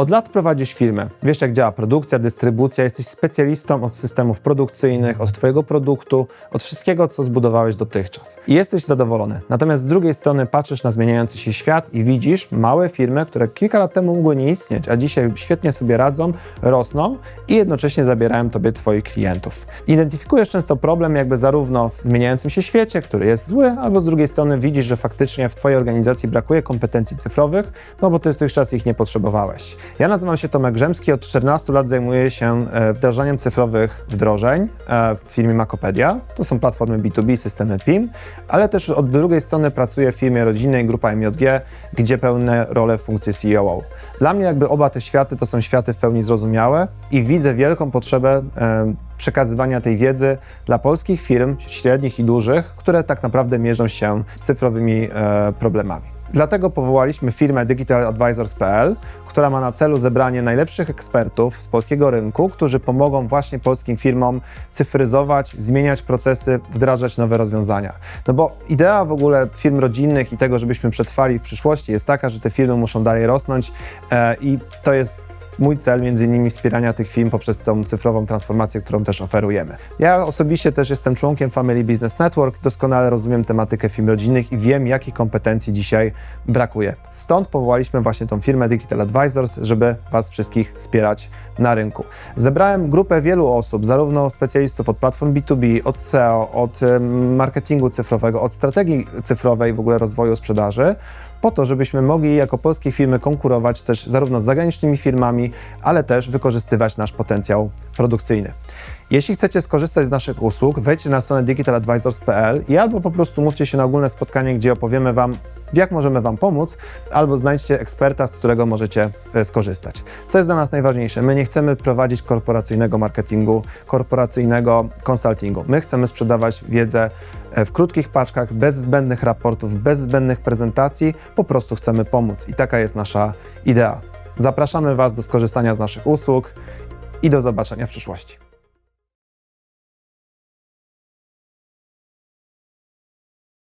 Od lat prowadzisz firmę. Wiesz, jak działa produkcja, dystrybucja, jesteś specjalistą od systemów produkcyjnych, od Twojego produktu, od wszystkiego, co zbudowałeś dotychczas. I jesteś zadowolony. Natomiast z drugiej strony patrzysz na zmieniający się świat i widzisz małe firmy, które kilka lat temu mogły nie istnieć, a dzisiaj świetnie sobie radzą, rosną i jednocześnie zabierają Tobie Twoich klientów. Identyfikujesz często problem jakby zarówno w zmieniającym się świecie, który jest zły, albo z drugiej strony widzisz, że faktycznie w Twojej organizacji brakuje kompetencji cyfrowych, no bo Ty dotychczas ich nie potrzebowałeś. Ja nazywam się Tomek Grzemski, od 14 lat zajmuję się e, wdrażaniem cyfrowych wdrożeń e, w firmie Makopedia. To są platformy B2B, systemy PIM, ale też od drugiej strony pracuję w firmie rodzinnej Grupa MJG, gdzie pełnię rolę w funkcji COO. Dla mnie jakby oba te światy to są światy w pełni zrozumiałe i widzę wielką potrzebę e, przekazywania tej wiedzy dla polskich firm, średnich i dużych, które tak naprawdę mierzą się z cyfrowymi problemami. Dlatego powołaliśmy firmę digitaladvisors.pl, która ma na celu zebranie najlepszych ekspertów z polskiego rynku, którzy pomogą właśnie polskim firmom cyfryzować, zmieniać procesy, wdrażać nowe rozwiązania. No bo idea w ogóle firm rodzinnych i tego, żebyśmy przetrwali w przyszłości jest taka, że te firmy muszą dalej rosnąć e, i to jest mój cel, między innymi wspierania tych firm poprzez tą cyfrową transformację, którą też oferujemy. Ja osobiście też jestem członkiem Family Business Network, doskonale rozumiem tematykę firm rodzinnych i wiem, jakich kompetencji dzisiaj brakuje. Stąd powołaliśmy właśnie tą firmę Digital Advisors, żeby Was wszystkich wspierać na rynku. Zebrałem grupę wielu osób, zarówno specjalistów od platform B2B, od SEO, od marketingu cyfrowego, od strategii cyfrowej, w ogóle rozwoju sprzedaży, po to, żebyśmy mogli jako polskie firmy konkurować też zarówno z zagranicznymi firmami, ale też wykorzystywać nasz potencjał produkcyjny. Jeśli chcecie skorzystać z naszych usług, wejdźcie na stronę digitaladvisors.pl i albo po prostu mówcie się na ogólne spotkanie, gdzie opowiemy Wam, jak możemy Wam pomóc, albo znajdźcie eksperta, z którego możecie e, skorzystać. Co jest dla nas najważniejsze? My nie chcemy prowadzić korporacyjnego marketingu, korporacyjnego konsultingu. My chcemy sprzedawać wiedzę e, w krótkich paczkach, bez zbędnych raportów, bez zbędnych prezentacji, po prostu chcemy pomóc i taka jest nasza idea. Zapraszamy Was do skorzystania z naszych usług i do zobaczenia w przyszłości.